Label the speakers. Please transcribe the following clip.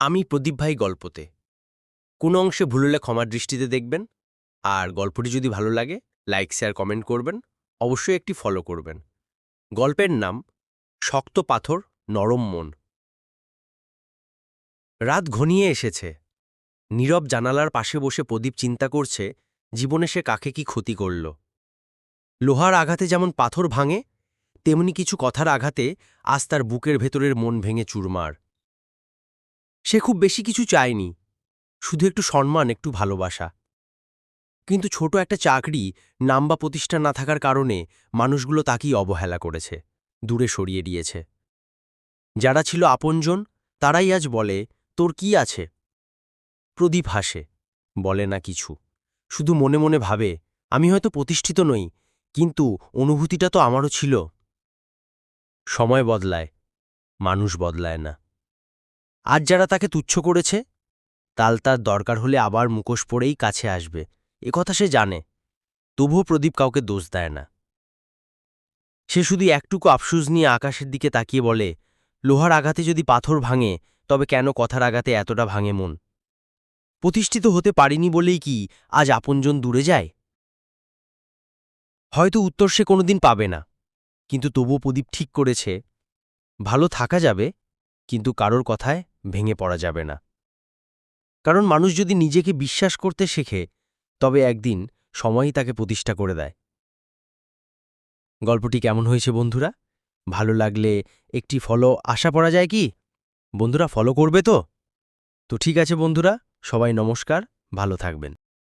Speaker 1: আমি প্রদীপ ভাই গল্পতে। কোনো অংশে ভুল হলে ক্ষমার দৃষ্টিতে দেখবেন, আর গল্পটি যদি ভালো লাগে, লাইক, শেয়ার, কমেন্ট করবেন, অবশ্যই একটি ফলো করবেন। গল্পের নাম, শক্ত পাথর, নরম মন। রাত ঘনিয়ে এসেছে। নীরব জানালার পাশে বসে প্রদীপ চিন্তা করছে, জীবনে সে কাকে কি ক্ষতি করল। লোহার আঘাতে যেমন পাথর ভাঙে, তেমনি কিছু কথার আঘাতে আজ তার বুকের ভেতরের মন ভেঙে চুরমার। সে খুব বেশি কিছু চায়নি, শুধু একটু সম্মান, একটু ভালোবাসা। কিন্তু ছোট একটা চাকরি, নাম বা প্রতিষ্ঠান না থাকার কারণে মানুষগুলো তাকেই অবহেলা করেছে, দূরে সরিয়ে দিয়েছে। যারা ছিল আপনজন, তারাই আজ বলে, তোর কি আছে? প্রদীপ হাসে, বলে না কিছু। শুধু মনে মনে ভাবে, আমি হয়তো প্রতিষ্ঠিত নই, কিন্তু অনুভূতিটা তো আমারও ছিল। সময় বদলায়, মানুষ বদলায় না। আজ যারা তাকে তুচ্ছ করেছে, তাল তার দরকার হলে আবার মুখোশ পড়েই কাছে আসবে। কথা সে জানে, তবুও প্রদীপ কাউকে দোষ দেয় না। সে শুধু একটুকু আফসুস নিয়ে আকাশের দিকে তাকিয়ে বলে, লোহার আঘাতে যদি পাথর ভাঙে, তবে কেন কথার আঘাতে এতটা ভাঙে মন? প্রতিষ্ঠিত হতে পারিনি বলেই কি আজ আপনজন দূরে যায়? হয়তো উত্তর সে কোনোদিন পাবে না, কিন্তু তবুও প্রদীপ ঠিক করেছে, ভালো থাকা যাবে, কিন্তু কারোর কথায় ভেঙে পড়া যাবে না। কারণ মানুষ যদি নিজেকে বিশ্বাস করতে শেখে, তবে একদিন সময়ই তাকে প্রতিষ্ঠা করে দেয়। গল্পটি কেমন হয়েছে বন্ধুরা? ভালো লাগলে একটি ফলো আশা করা যায় কি? বন্ধুরা ফলো করবে তো? তো ঠিক আছে বন্ধুরা, সবাই নমস্কার, ভালো থাকবেন।